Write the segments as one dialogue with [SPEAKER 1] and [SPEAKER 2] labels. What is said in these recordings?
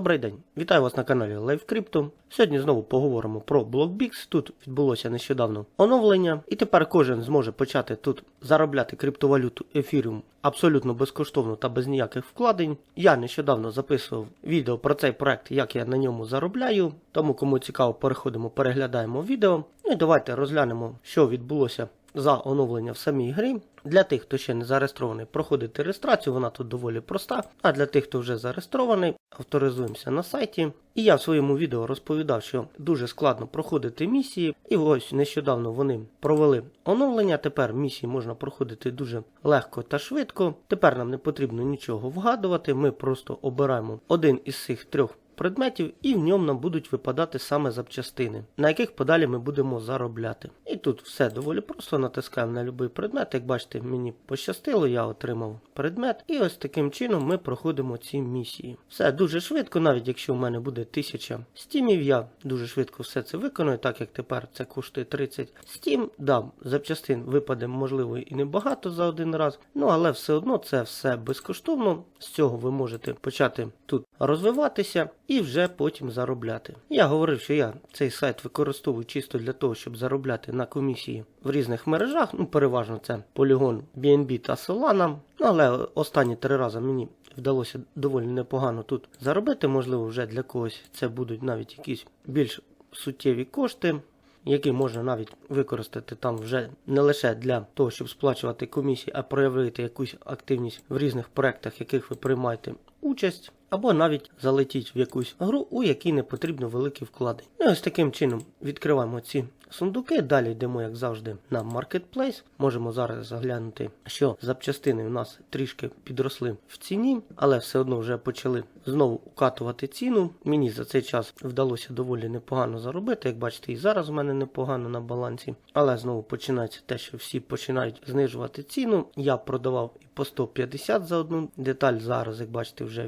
[SPEAKER 1] Добрий день, вітаю вас на каналі Live Crypto. Сьогодні знову поговоримо про BlockBix. Тут відбулося нещодавно оновлення, і тепер кожен зможе почати тут заробляти криптовалюту Ethereum абсолютно безкоштовно та без ніяких вкладень. Я нещодавно записував відео про цей проект, як я на ньому заробляю. Тому кому цікаво, переходимо, переглядаємо відео. Ну і давайте розглянемо, що відбулося за оновлення в самій грі. Для тих, хто ще не зареєстрований, проходити реєстрацію, вона тут доволі проста. А для тих, хто вже зареєстрований, авторизуємося на сайті. І я в своєму відео розповідав, що дуже складно проходити місії. І ось нещодавно вони провели оновлення. Тепер місії можна проходити дуже легко та швидко. Тепер нам не потрібно нічого вгадувати. Ми просто обираємо один із цих трьох предметів, і в ньому нам будуть випадати саме запчастини, на яких подалі ми будемо заробляти. І тут все доволі просто натискаємо на будь-який предмет. Як бачите, мені пощастило, я отримав предмет. І ось таким чином ми проходимо ці місії. Все дуже швидко, навіть якщо в мене буде 1000 стімів, я дуже швидко все це виконую, так як тепер це коштує 30 стім. Да, запчастин випаде, можливо, і небагато за один раз. Ну але все одно це все безкоштовно. З цього ви можете почати тут розвиватися і вже потім заробляти. Я говорив, що я цей сайт використовую чисто для того, щоб заробляти на комісії в різних мережах. Ну, переважно це Polygon, BNB та Solana. Але останні три рази мені вдалося доволі непогано тут заробити. Можливо, вже для когось це будуть навіть якісь більш суттєві кошти. Які можна навіть використати там вже не лише для того, щоб сплачувати комісії, а проявити якусь активність в різних проектах, в яких ви приймаєте участь, або навіть залетіть в якусь гру, у якій не потрібно великі вклади. І ось таким чином відкриваємо ці сундуки. Далі йдемо, як завжди, на Marketplace. Можемо зараз заглянути, що запчастини у нас трішки підросли в ціні, але все одно вже почали знову укатувати ціну. Мені за цей час вдалося доволі непогано заробити. Як бачите, і зараз в мене непогано на балансі. Але знову починається те, що всі починають знижувати ціну. Я продавав і по 150 за одну деталь. Зараз, як бачите, вже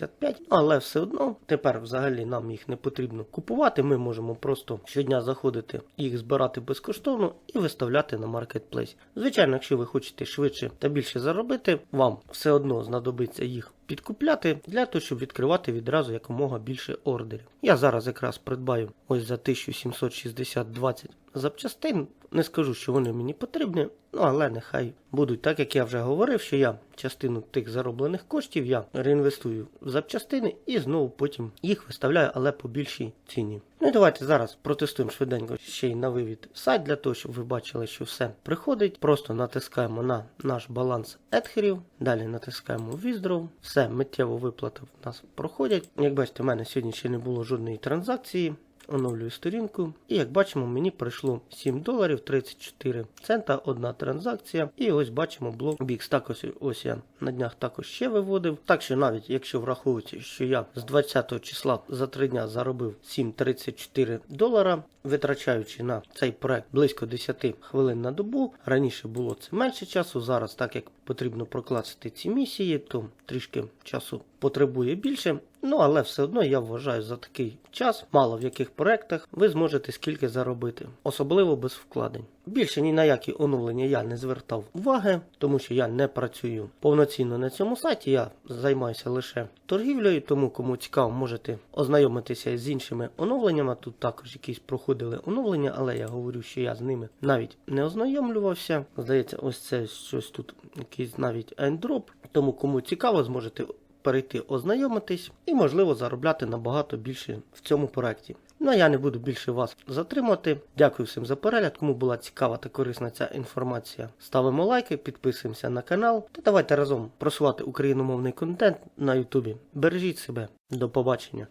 [SPEAKER 1] 85. Але все одно тепер взагалі нам їх не потрібно купувати. Ми можемо просто щодня заходити їх збирати безкоштовно і виставляти на маркетплейс. Звичайно, якщо ви хочете швидше та більше заробити, вам все одно знадобиться їх підкупляти для того, щоб відкривати відразу якомога більше ордерів. Я зараз якраз придбаю ось за 1760 20 запчастин. Не скажу, що вони мені потрібні, ну але нехай будуть так, як я вже говорив, що я частину тих зароблених коштів я реінвестую в запчастини і знову потім їх виставляю, але по більшій ціні. Ну і давайте зараз протестуємо швиденько ще й на вивід сайт для того, щоб ви бачили, що все приходить. Просто натискаємо на наш баланс етхерів, далі натискаємо Withdraw, все миттєво виплати в нас проходять. Як бачите, в мене сьогодні ще не було жодної транзакції. Оновлюю сторінку. І як бачимо, мені прийшло 7 доларів 34 цента, одна транзакція. І ось бачимо блок Бікс. Так ось, ось я на днях також ще виводив. Так що навіть якщо враховується, що я з 20 числа за 3 дня заробив 7,34 долара, витрачаючи на цей проект близько 10 хвилин на добу. Раніше було це менше часу. Зараз, так як потрібно прокласти ці місії, то трішки часу потребує більше. Ну, але все одно я вважаю за такий час, мало в яких проектах ви зможете скільки заробити, особливо без вкладень. Більше ні на які оновлення я не звертав уваги, тому що я не працюю повноцінно на цьому сайті. Я займаюся лише торгівлею, тому кому цікаво, можете ознайомитися з іншими оновленнями. Тут також якісь проходили оновлення, але я говорю, що я з ними навіть не ознайомлювався. Здається, ось це щось тут, якийсь навіть ендроп. Тому кому цікаво, зможете перейти ознайомитись і, можливо, заробляти набагато більше в цьому проекті. Ну а я не буду більше вас затримувати. Дякую всім за перегляд. Кому була цікава та корисна ця інформація, ставимо лайки, підписуємося на канал та давайте разом просувати україномовний контент на Ютубі. Бережіть себе, до побачення.